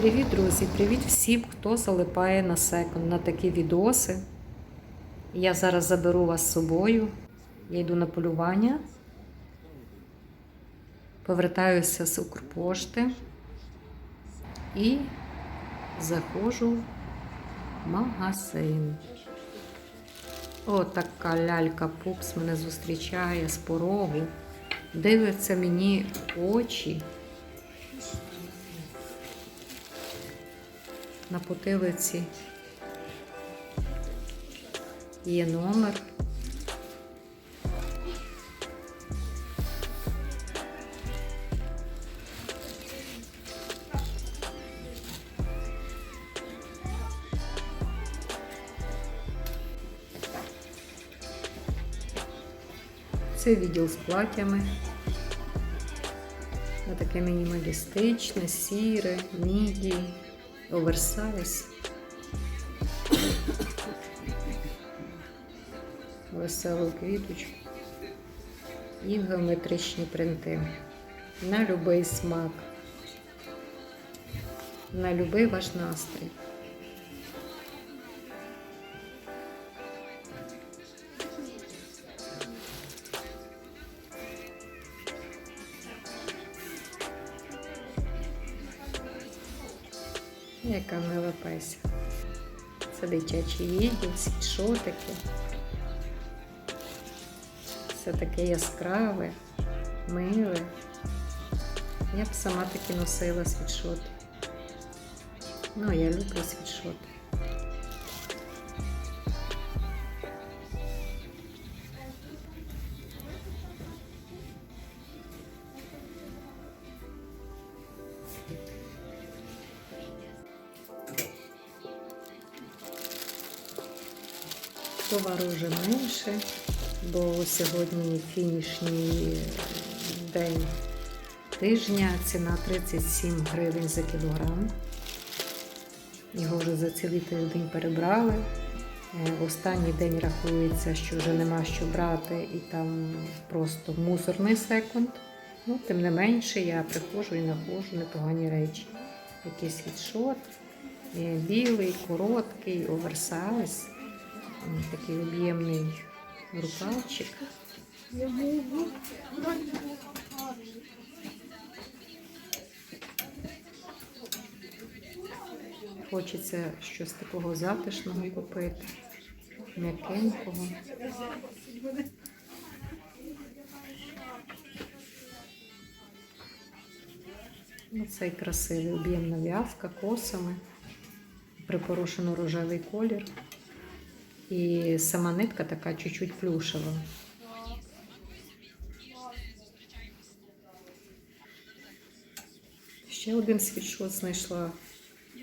Привіт, друзі! Привіт всім, хто залипає на секонд, на такі відоси. Я зараз заберу вас з собою. Я йду на полювання. Повертаюся з Укрпошти і заходжу в магазин. О, така лялька пупс мене зустрічає з порогу. Дивиться мені очі. На потилиці є номер. Це відділ з платтями. Таке мінімалістичне, сіре, міді, оверсайз. Веселу квіточку і геометричні принти. На будь-який смак, на будь-який ваш настрій. Яка мила песя. Це дитячі відділ, світшотики. Все таке яскраве, миле. Я б сама таки носила світшоти. Ну, я люблю світшоти. Товару вже менше, бо сьогодні фінішній день тижня, ціна 37 гривень за кілограм. Його вже за цілий тиждень перебрали. Е, Останній день рахується, що вже нема що брати, і там просто мусорний секунд. Ну, тим не менше, я приходжу і знаходжу непогані речі. Якийсь відшот, е, білий, короткий, оверсайз. М, Такий об'ємний рукавчик. Хочеться щось такого затишного купити, м'якенького. Оцей красивий об'ємна в'язка косами, припорошено рожевий колір. І сама нитка така чуть-чуть плюшева. Ще один світшот знайшла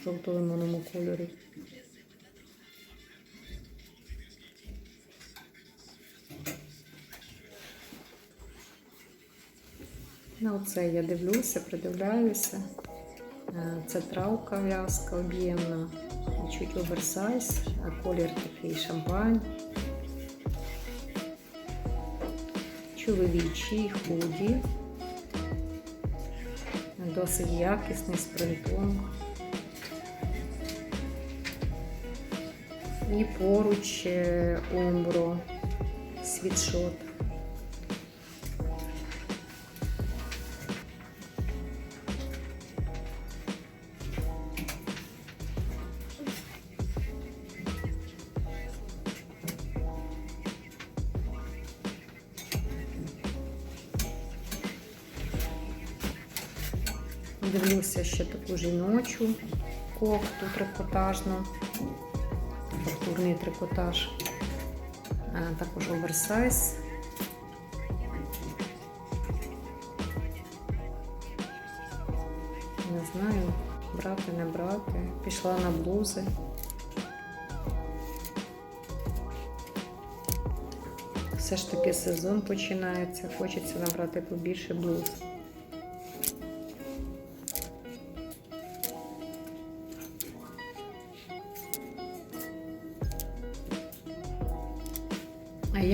в жовто-лимонному кольорі. На оце я дивлюся, придивляюся. Е, Це травка в'язка об'ємна, чуть оверсайз, а колір такий шампань. Чоловічий худі. Досить якісний з принтом. І поруч е, омбро, світшот. Дивлюся ще таку жіночу кофту трикотажну, фактурний трикотаж, Е, також оверсайз. Не знаю, брати, не брати. Пішла на блузи. Все ж таки сезон починається, хочеться набрати побільше блуз.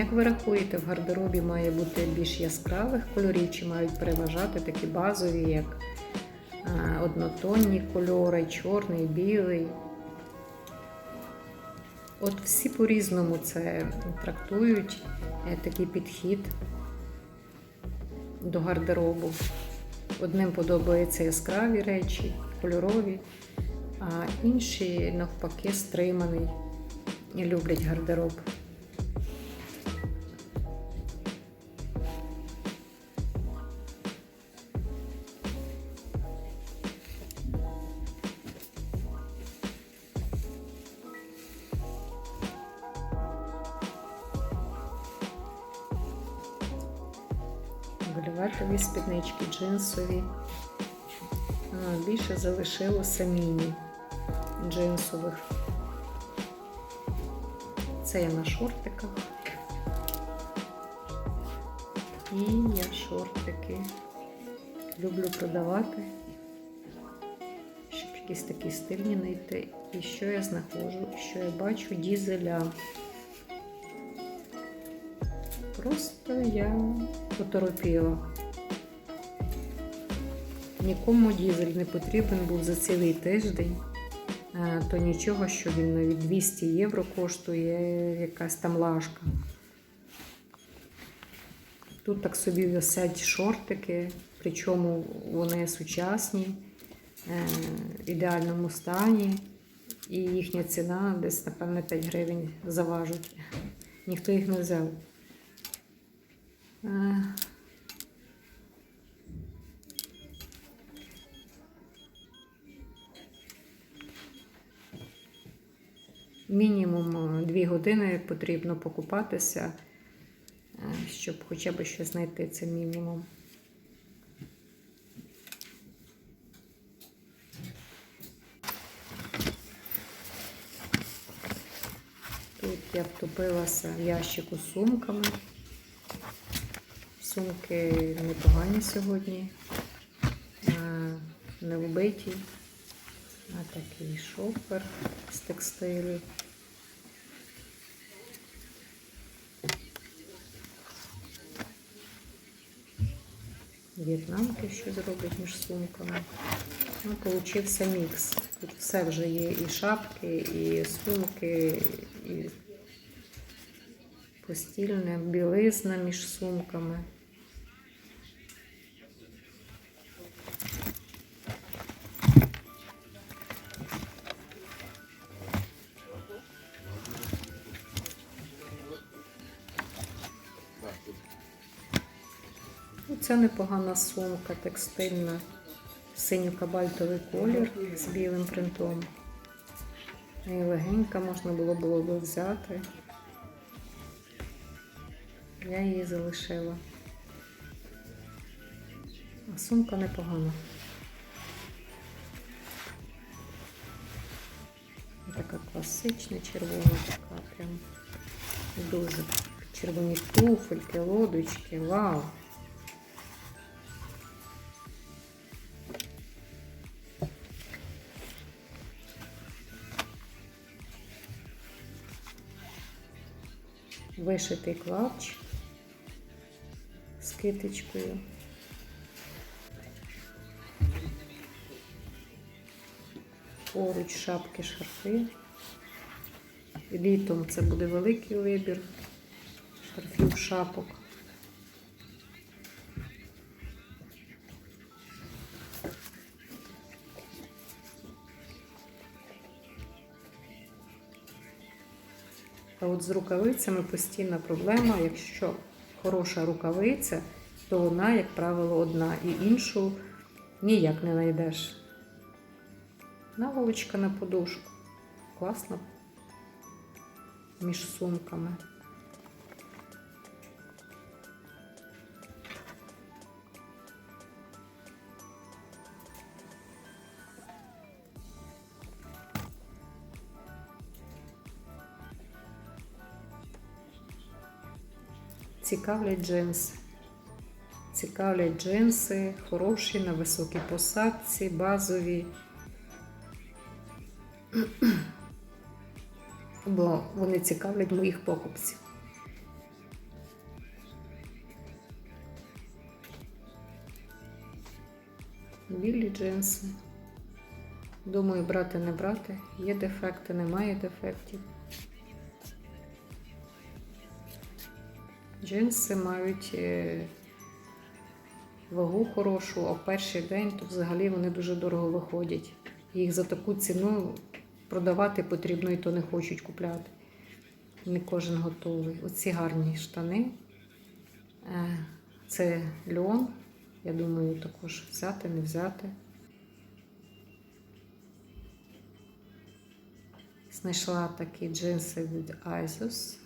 Як ви рахуєте, в гардеробі має бути більш яскравих кольорів, чи мають переважати такі базові, як е, однотонні кольори, чорний, білий. От всі по-різному це трактують, е, такий підхід до гардеробу. Одним подобаються яскраві речі, кольорові, а інші навпаки стриманий і люблять гардероб. Вельветові спіднички, джинсові. А, Більше залишилося міні джинсових. Це я на шортиках. І я шортики люблю продавати, щоб якісь такі стильні знайти. І що я знаходжу, що я бачу дізеля. Просто я поторопіла. Нікому дізель не потрібен був за цілий тиждень, Е, то нічого, що він навіть 200 євро коштує якась там лажка. Тут так собі висять шортики, причому вони сучасні, е, в ідеальному стані, і їхня ціна десь, напевно, 5 гривень заважить. Ніхто їх не взяв. Е, Мінімум 2 години потрібно покупатися, е, щоб хоча б щось знайти це мінімум. Тут я втопилася в ящику з сумками. Сумки непогані сьогодні, е, не вбиті. А такий шопер з текстилю. В'єтнамки що зроблять між сумками. Ну, Получився мікс. Тут все вже є і шапки, і сумки, і постільне, білизна між сумками. Це непогана сумка текстильна, синьо-кабальтовий колір з білим принтом. І легенька можна було було би взяти. Я її залишила. А сумка непогана. Така класична, червона, така прям дуже червоні туфельки, лодочки, вау! Вишитий клавч з китичкою. Поруч шапки, шарфи. Літом це буде великий вибір шарфів шапок. От з рукавицями постійна проблема. Якщо хороша рукавиця, то вона, як правило, одна і іншу ніяк не знайдеш. Наволочка на подушку. Класно між сумками. Цікавлять джинси. Цікавлять джинси, хороші на високій посадці, базові. Бо вони цікавлять моїх покупців. Білі джинси. Думаю, брати не брати. Є дефекти, немає дефектів. Джинси мають е, вагу хорошу, а в перший день то взагалі вони дуже дорого виходять. Їх за таку ціну продавати потрібно і то не хочуть купляти. Не кожен готовий. Оці гарні штани. Е, Це льон. Я думаю, також взяти, не взяти. Знайшла такі джинси від Isus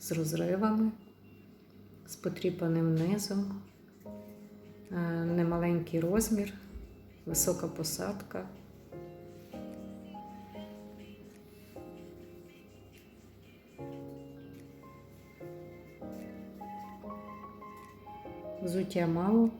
з розривами, з потріпаним низом, Е, немаленький розмір, висока посадка. Взуття мало.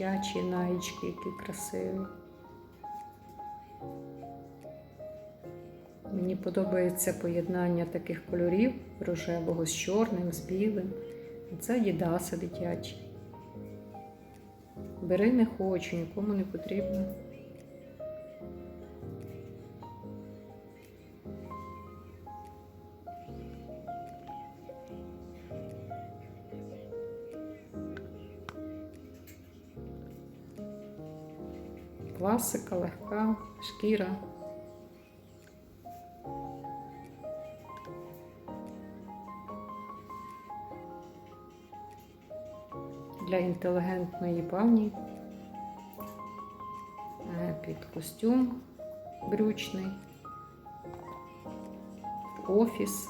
Дитячі наїчки, які красиві. Мені подобається поєднання таких кольорів рожевого з чорним, з білим. Це їдаси дитячі. Бери не хочу, нікому не потрібно. Класика, легка, шкіра. Для інтелігентної пані Е, під костюм брючний, офіс.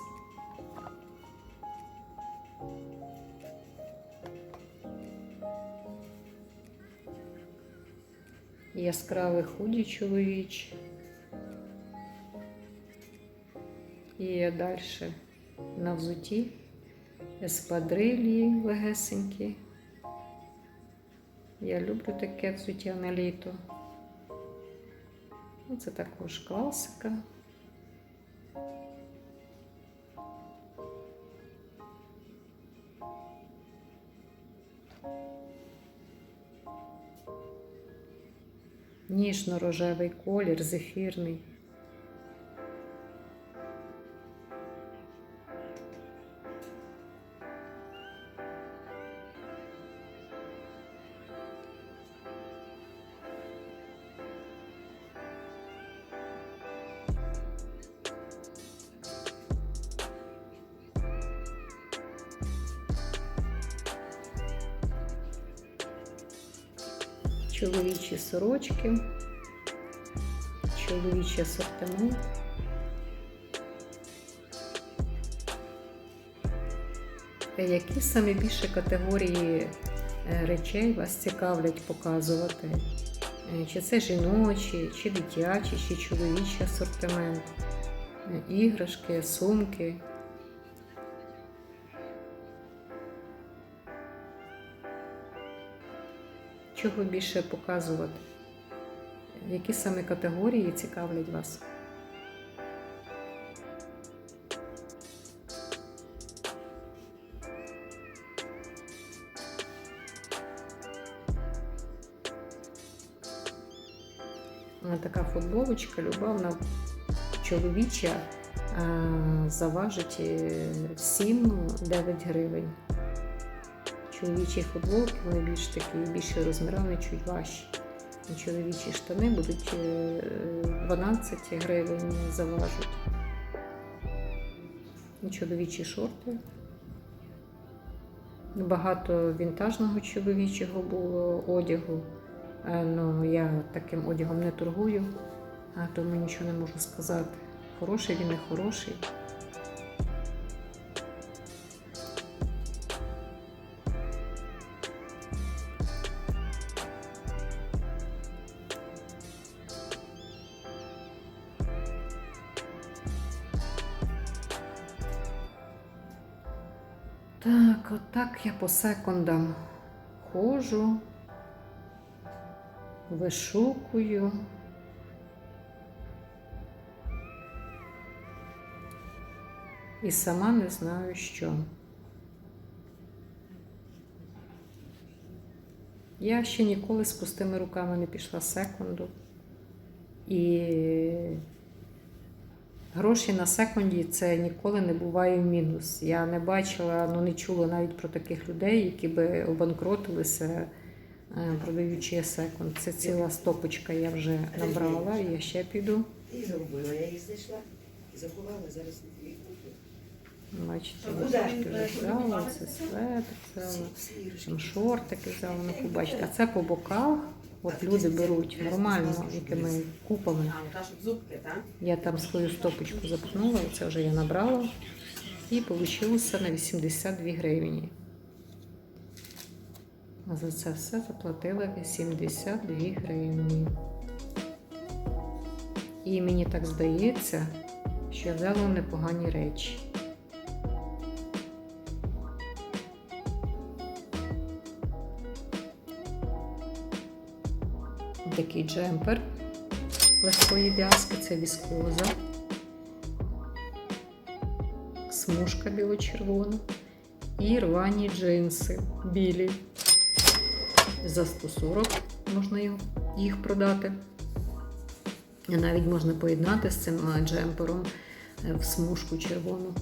Яскравий худі чоловіч. І далі на взуті еспадрилі легесенькі. Я люблю таке взуття на літо. Це також класика. Ніжно-рожевий колір, зефірний. Чоловічі сорочки, чоловічий асортимент. Які саме більше категорії е, речей вас цікавлять показувати? Е, Чи це жіночі, чи дитячі, чи чоловічий асортимент, Е, іграшки, сумки. Чого більше показувати? Які саме категорії цікавлять вас? Ось Така футболочка, любовна, чоловіча, заважить е, 7-9 гривень. Чоловічі футболки, вони більш такі, більше розмірами, чуть важчі. І Чоловічі штани будуть е, 12 гривень заважуть. І Чоловічі шорти. Багато вінтажного чоловічого було одягу. Е, Ну, я таким одягом не торгую, тому нічого не можу сказати. Хороший він не хороший. Я по секундам ходжу. вишукую. І сама не знаю що. Я ще ніколи з пустими руками не пішла секунду. І гроші на секунді це ніколи не буває в мінус. Я не бачила, ну не чула навіть про таких людей, які би обанкротилися, е, продаючи секунд. Це ціла стопочка я вже набрала, я ще піду. І загубила. Я її знайшла і заховала, зараз її куплю. Бачите, ручки вже взяла, це светр взяла. Шортики взяла, ну побачите. А це по боках. От люди беруть нормально, якими купами. Я там свою стопочку запхнула, це вже я набрала. І вийшло на 82 гривні. А за це все заплатила 82 гривні. І мені так здається, що я взяла непогані речі. Такий джемпер легкої в'язки, це віскоза, смужка біло-червона і рвані джинси білі. За 140 можна їх- продати. Навіть можна поєднати з цим джемпером е, в смужку червону.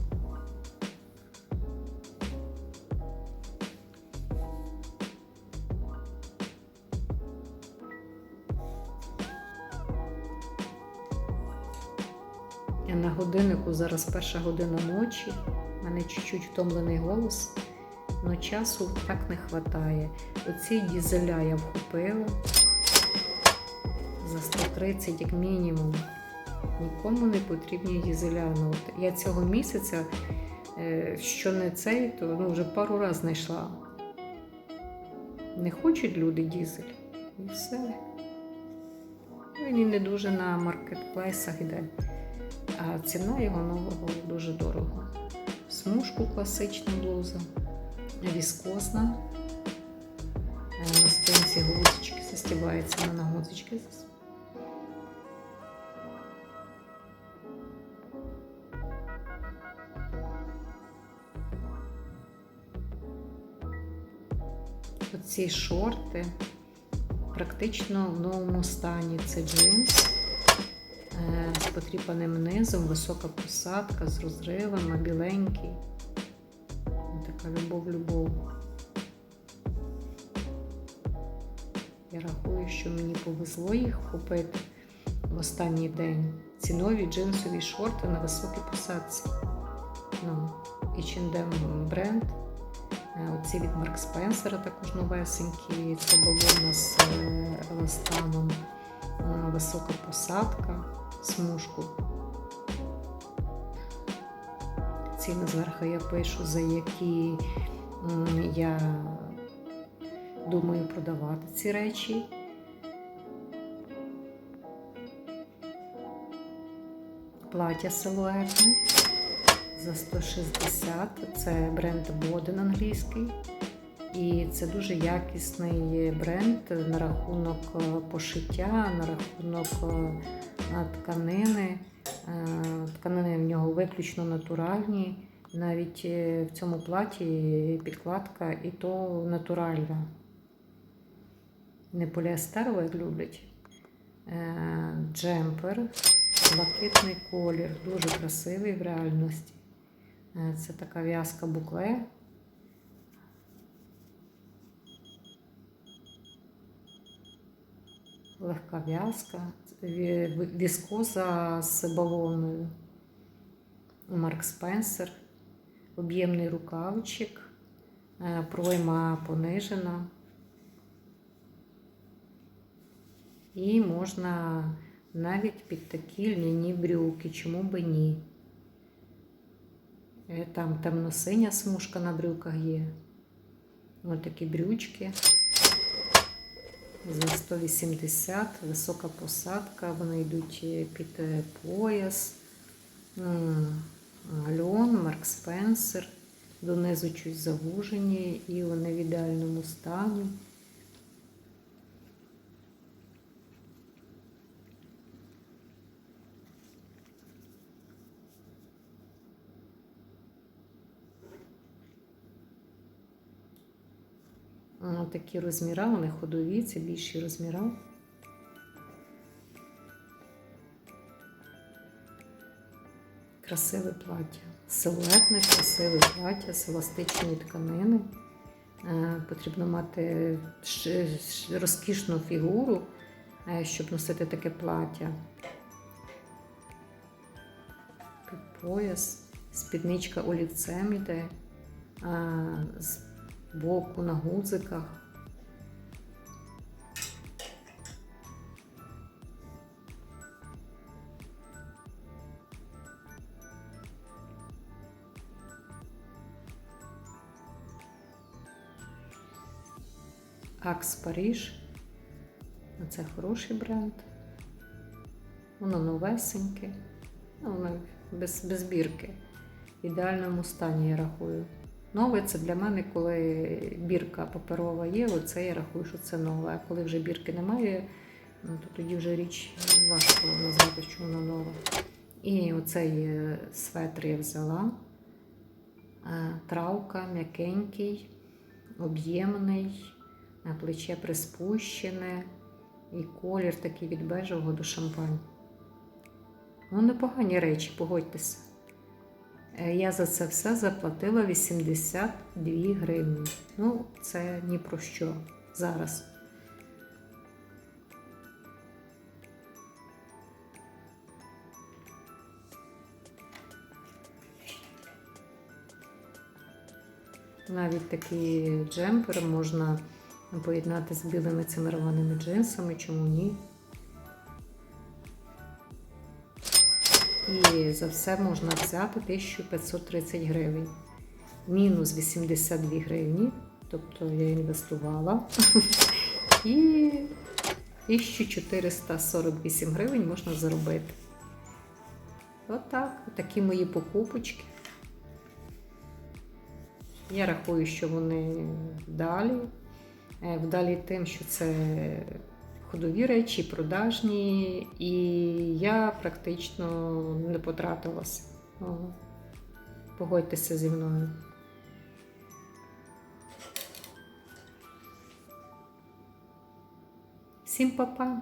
Зараз перша година ночі. У мене чуть-чуть втомлений голос, але часу так не вистачає. Оці дізеля я вхопила за 130 як мінімум. Нікому не потрібні дізеля. Ну, от я цього місяця, е, що не цей, то ну, вже пару разів знайшла. Не хочуть люди дізель. І все. Він і не дуже на маркетплейсах йде. А ціна його нового дуже дорого. Смужку класична блуза, віскозна. Е, На спинці гудзички застібається вона на гудзички. Оці шорти практично в новому стані. Це джинс з потріпаним низом, висока посадка з розривом, а біленький. Така любов-любов. Я рахую, що мені повезло їх купити в останній день. Ці нові джинсові шорти на високій посадці. Ну, H&M бренд. Е, Оці від Марк Спенсера також новесенькі. Це бавовна з е, еластаном. Е, Висока посадка, смужку. Ціни зверху я пишу, за які я думаю продавати ці речі. Плаття силуетне за 160. Це бренд Боден англійський. І це дуже якісний бренд на рахунок е, пошиття, на рахунок е, тканини. Е, Тканини в нього виключно натуральні. Навіть е, в цьому платі підкладка і то натуральна. Не поліестерова, як люблять. Е, Джемпер, блакитний колір, дуже красивий в реальності. Це така в'язка букле. Легка в'язка, ві- ві- віскоза з бавовною. Марк Спенсер, об'ємний рукавчик, е, пройма понижена. І можна навіть під такі льняні брюки, чому би ні. Е, Там темно-синя смужка на брюках є. Ось такі брючки. За 180, висока посадка, вони йдуть е, під е, пояс. М, Альон, Марк Спенсер. Донизу чуть завужені і вони в ідеальному стані. Такі розміри, вони ходові, це більші розміри. Красиве плаття. Силуетне, красиве плаття з еластичної тканини. Е, Потрібно мати розкішну фігуру, е, щоб носити таке плаття. Пояс, спідничка олівцем іде, боку на гудзиках. Акс Паріж. Це хороший бренд. Воно новесеньке. Ну, воно без, без бірки. В ідеальному стані, я рахую. Нове це для мене, коли бірка паперова є, оце я рахую, що це нове. А коли вже бірки немає, ну, то тоді вже річ важко назвати, що вона нова. І оцей светр я взяла. Е, Травка, м'якенький, об'ємний, плече приспущене, і колір такий від бежевого до шампань. Ну, непогані речі, погодьтеся. Е, Я за це все заплатила 82 гривні. Ну, це ні про що зараз. Навіть такий джемпер можна поєднати з білими цими рваними джинсами, чому ні? І за все можна взяти 1530 гривень. Мінус 82 гривні, тобто я інвестувала. І 1448 гривень можна заробити. Отак, такі мої покупочки. Я рахую, що вони вдалі. Е, Вдалі тим, що це ходові речі, продажні, і я практично не потратилася. Погодьтеся зі мною. Всім па-па!